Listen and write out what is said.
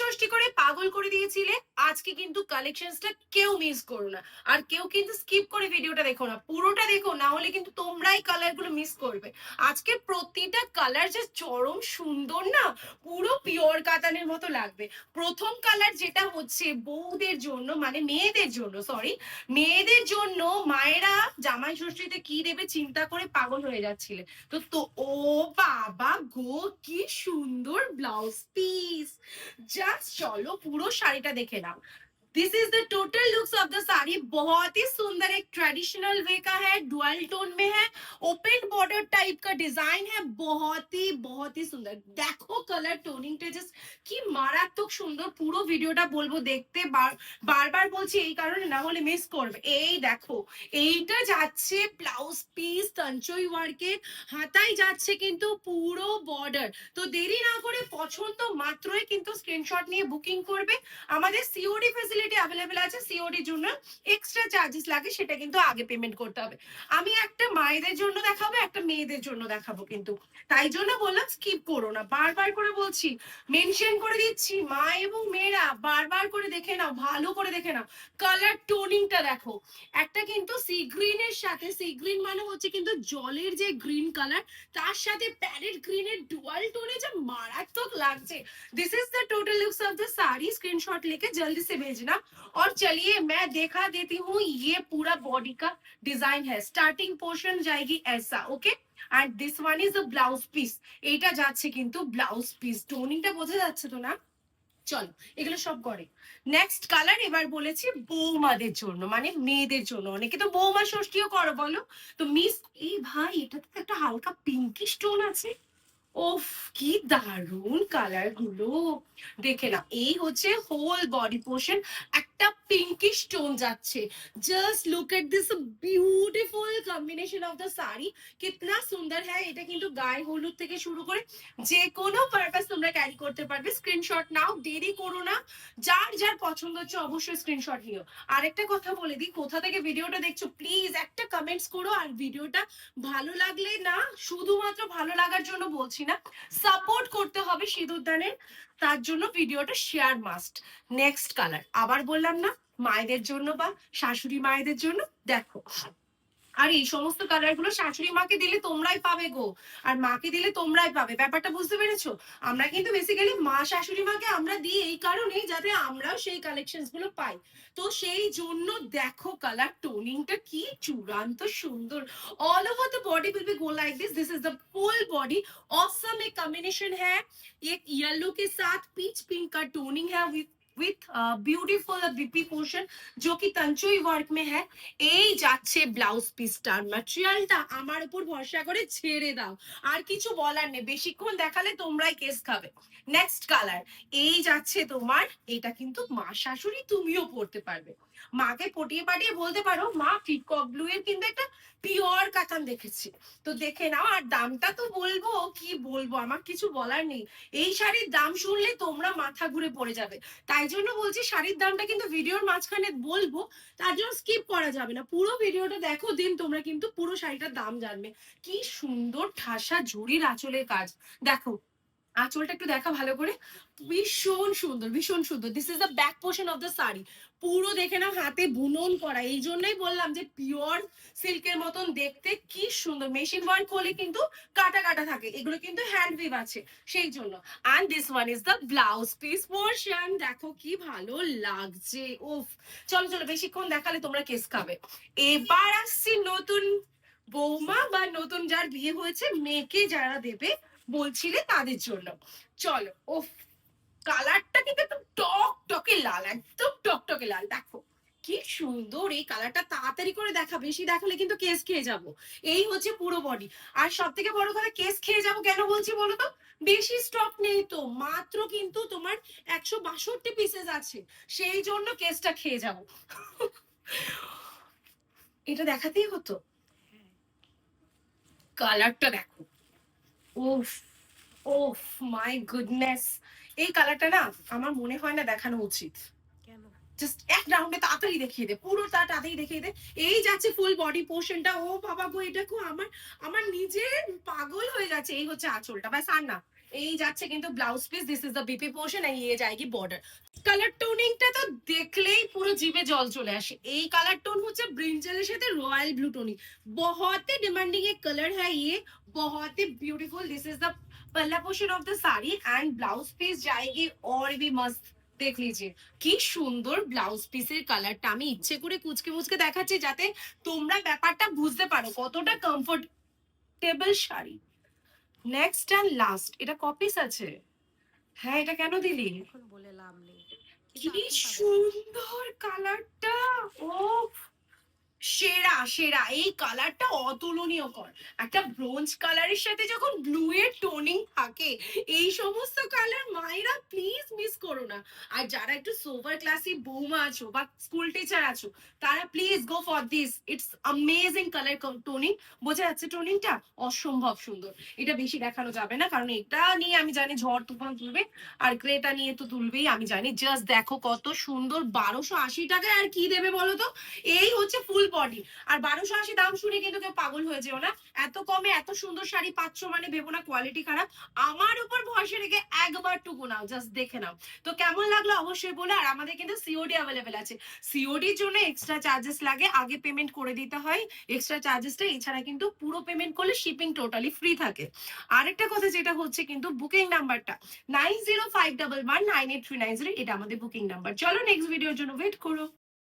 ষষ্ঠী করে পাগল করে দিয়েছিলে, আজকে কিন্তু কালেকশনসটা কেউ মিস করো না। আর কেউ কিন্তু স্কিপ করে ভিডিওটা দেখো না, পুরোটা দেখো, না হলে কিন্তু তোমরাই কালারগুলো মিস করবে। আজকে প্রতিটা কালার যে চরম সুন্দর না, পুরো পিওর কাতানের মতো লাগবে। প্রথম কালার যেটা হচ্ছে বউদের জন্য মানে মেয়েদের জন্য সরি মেয়েদের জন্য মায়েরা জামাই ষষ্ঠীতে কি দেবে চিন্তা করে পাগল হয়ে যাচ্ছিলে। তো তো, ও বাবা গো, কি সুন্দর ব্লাউজ পিস জাস্ট চলো পুরো শাড়িটা দেখে নাও। this is the total looks of the sari बहुत ही सुंदर एक ट्रेडिशनल वे का है डुअल टोन में है ओपन बॉर्डर टाइप का डिजाइन है बहुत ही बहुत ही सुंदर देखो कलर टोनिंग টা জাস্ট কি মারাত্মক সুন্দর পুরো ভিডিওটা বলবো দেখতে বার- বারবার বলছি এই কারণে না হলে মিস করবে এই দেখো এইটা যাচ্ছে ব্লাউজ পিস তঞ্চই ওয়ার্কের হাতাই যাচ্ছে কিন্তু পুরো বর্ডার তো দেরি না করে পছন্দ মাত্রই কিন্তু স্ক্রিনশট নিয়ে বুকিং করবে আমাদের সিওডি ফেসিলিটি অ্যাভেলেবেল আছে সিওডির জন্য এক্সট্রা চার্জেস লাগে, সেটা কিন্তু আগে পেমেন্ট করতে হবে। আমি একটা মায়েদের জন্য দেখাবো, একটা মেয়েদের জন্য দেখাবো কিন্তু। তাই জন্য বললাম স্কিপ করো না। বারবার করে বলছি মেনশন করে দিচ্ছি, মা এবং মেয়েরা, বারবার করে দেখে নাও, ভালো করে দেখে নাও। কালার টোনিংটা দেখো। একটা কিন্তু সি গ্রিনের সাথে সি গ্রিন মানে হচ্ছে কিন্তু জলের যে গ্রিন কালার তার সাথে প্যারেট গ্রিনের ডুয়াল টোনে যে মারাত্মক লাগছে। This is the total looks of the sari screenshot লিখে জলদি সে ভেজনা भेजना और चलिए मैं दिखा देती हूँ ये पूरा बॉडी का डिजाइन है स्टार्टिंग पोर्शन जाएगी ऐसा okay and this one is a blouse piece এইটা যাচ্ছে কিন্তু ব্লাউজ পিস টোনিংটা বোঝা যাচ্ছে তো না চলো এগুলো সব করে নেক্সট কালার এবার বলেছি বৌমাদের জন্য মানে মেয়েদের জন্য অনেকে তো বৌমা ষষ্ঠীও করো বলো তো মিস এই ভাই এটাতে তো একটা হালকা পিঙ্কি স্টোন আছে ওফ কি দারুণ কালারগুলো। দেখে না এই হচ্ছে হোল বডি পোর্শন একটা পিঙ্কি স্টোন যাচ্ছে। Just look at this beautiful combination of the sari কিতনা সুন্দর হ্যাঁ এটা কিন্তু গায়ে হলুদ থেকে শুরু করে যে কোনো পারপাস তোমরা ক্যারি করতে পারবে। স্ক্রিনশট নাও, দেরি করো না। যার যার পছন্দ হচ্ছে অবশ্যই স্ক্রিনশট নিও। আরেকটা কথা বলে দিই, কোথা থেকে ভিডিওটা দেখছ প্লিজ একটা কমেন্টস করো। আর ভিডিওটা ভালো লাগলে না, শুধুমাত্র ভালো লাগার জন্য বলছি না সাপোর্ট করতে হবে সিঁদুরদানের। তার জন্য ভিডিওটা শেয়ার মাস্ট নেক্সট কালার আবার বললাম না মায়েদের জন্য বা শাশুড়ি মায়েদের জন্য দেখো আর এই সমস্ত কালার গুলো শাশুড়ি মাকে দিলে তোমরাই পাবে গো আর মাকে দিলে তোমরাই পাবে ব্যাপারটা বুঝতে পেরেছো আমরা কিন্তু বেসিক্যালি মা শাশুড়ি মাকে আমরা দিই এই কারণেই যাতে আমরাও সেই কালেকশনস গুলো পাই তো সেই জন্য দেখো কালার টোনিংটা কি চূড়ান্ত সুন্দর all over the body will be go like this this is the full body awesome एक कॉम्बिनेशन है एक येलो के साथ पीच पिंक का टोनिंग है with with beautiful BP portion जो कि তঞ্চুই ওয়ার্ক মে হ্যাঁ এই যাচ্ছে ব্লাউজ পিসটার ম্যাটেরিয়ালটা আমার উপর ভরসা করে ছেড়ে দাও। আর কিছু বলার নেই। বেশিক্ষণ দেখালে তোমরাই কেস খাবে। নেক্সট কালার এই যাচ্ছে তোমার, এটা কিন্তু মা শাশুড়ি তুমিও পড়তে পারবে। মাকে পটিয়ে পাটিয়ে বলতে পারো, মা পিকক ব্লু এর কিন্তু একটা পিওর কাতান দেখেছি। তো দেখে নাও, আর দামটা তো বলব, কি বলব? আমার কিছু বলার নেই। এই শাড়ির দাম শুনলে তোমরা মাথা ঘুরে পড়ে যাবে। তাই জন্য বলছি শাড়ির দামটা কিন্তু ভিডিওর মাঝখানে বলব, তার জন্য স্কিপ করা যাবে না। পুরো ভিডিওটা দেখো দিন তোমরা কিন্তু পুরো শাড়িটার দাম জানবে। কি সুন্দর ঠাসা জুড়ির আঁচলের কাজ। দেখো আঁচলটা একটু দেখা ভালো করে। ভীষণ সুন্দর ভীষণ সুন্দর। This is the back portion of the sari পুরো দেখে নাও, হাতে বুনন করা। এই জন্যই বললাম যে পিওর সিল্কের মতন দেখতে কি সুন্দর। মেশিন ওয়ার্ক হলে কিন্তু কাটা কাটা থাকে। এগুলো কিন্তু হ্যান্ড উইভ আছে, সেই জন্য। And this one is the blouse piece portion দেখো কি ভালো লাগছে। উফ। চলো চলো, বেশিক্ষণ দেখালে তোমরা কেস খাবে। এবার আসছি নতুন বৌমা বা নতুন যার বিয়ে হয়েছে, মেয়েকে যারা দেবে বলছিলে তাদের জন্য। চলো ওফ কালারটা কিন্তু একদম টক টকে লাল একদম টক টকে লাল। দেখো কি সুন্দর এই কালারটা তাড়াতাড়ি করে দেখা বেশি দেখালে কিন্তু কেস খেয়ে যাব। এই হচ্ছে পুরো বডি আর সব থেকে বড় কথা কেস খেয়ে যাব কেন বলছি বলো তো? বেশি স্টক নেই তো মাত্র কিন্তু তোমার একশো বাষট্টি পিসেস আছে। সেই জন্য কেসটা খেয়ে যাব। এটা দেখাতেই হতো। কালারটা দেখো। ওফ ওফ মাই গুডনেস এই কালারটা না আমার মনে হয় না দেখানো উচিত। জাস্ট এক রাউন্ডে তাড়াতাড়ি দেখিয়ে দে পুরো তা তাড়াতাড়ি দেখিয়ে দে। এই যাচ্ছে ফুল বডি পোর্শনটা ও বাবা গো এটা আমার আমার নিজের পাগল হয়ে যাচ্ছে। এই হচ্ছে আঁচলটা। ব্যাস আর না। এই যাচ্ছে কিন্তু blouse piece this is the BP portion আর ইয়ে যায়গি বর্ডার কালার টোনিংটা তো দেখলেই পুরো জিভে জল চলে আসে এই কালার টোন হচ্ছে ব্রিঞ্জালের সাথে রয়্যাল ব্লু টোনিং बहुत ही डिमांडिंग एक कलर है ये बहुत ही ब्यूटीफुल दिस इज द पहला portion of the sari and blouse piece जाएगी और भी मस्त দেখ লিজিয়ে কি সুন্দর ব্লাউজ পিসের কালারটা আমি ইচ্ছে করে কুচকে মুচকে দেখাচ্ছি যাতে তোমরা ব্যাপারটা বুঝতে পারো কতটা comfortable sari next and last এটা কপিস আছে। হ্যাঁ এটা কেন দিলি? এখন বলে লাভ নেই। কি। সুন্দর কালারটা ও সেরা সেরা এই কালারটা অতুলনীয় কর। একটা ব্রোঞ্জ কালারের সাথে যখন ব্লু এর টোনিং থাকে এই সমস্ত কালার মায়েরা প্লিজ মিস করো। না। আর যারা একটু সোভার ক্লাসি বৌমা আছো বা স্কুল টিচার আছো, তারা please go for this it's amazing colour toning বোঝা যাচ্ছে টোনিংটা অসম্ভব সুন্দর। এটা বেশি দেখানো যাবে না, কারণ এটা নিয়ে আমি জানি ঝড় তুফান তুলবে, আর গ্রেটা নিয়ে তো তুলবেই, আমি জানি। জাস্ট দেখো কত সুন্দর, বারোশো আশি টাকায় আর কি দেবে বলো তো? এই হচ্ছে ফুল বডি আর বারোশো আশি দাম শুনে কিন্তু কেউ পাগল হয়ে যেও না। এত কমে এত সুন্দর শাড়ি পাচ্ছ মানে ভেবো না কোয়ালিটি খারাপ। আমার উপর ভরসা রেখে একবার টুকু নাও জাস্ট দেখে নাও। তো কেমন লাগল অবশ্যই বলে, আর আমাদের কিন্তু সিওডি অ্যাভেলেবেল আছে। সিওডির জন্য এক্সট্রা চার্জেস লাগে, আগে পেমেন্ট করে দিতে হয়। এক্সট্রা চার্জেসটা এছাড়া কিন্তু পুরো পেমেন্ট করলে শিপিং টোটালি ফ্রি থাকে। আরেকটা কথা যেটা হচ্ছে কিন্তু বুকিং নাম্বারটা nine zero five double one nine eight three nine zero এটা আমাদের বুকিং নাম্বার চলো নেক্সট ভিডিওর জন্য ওয়েট করো।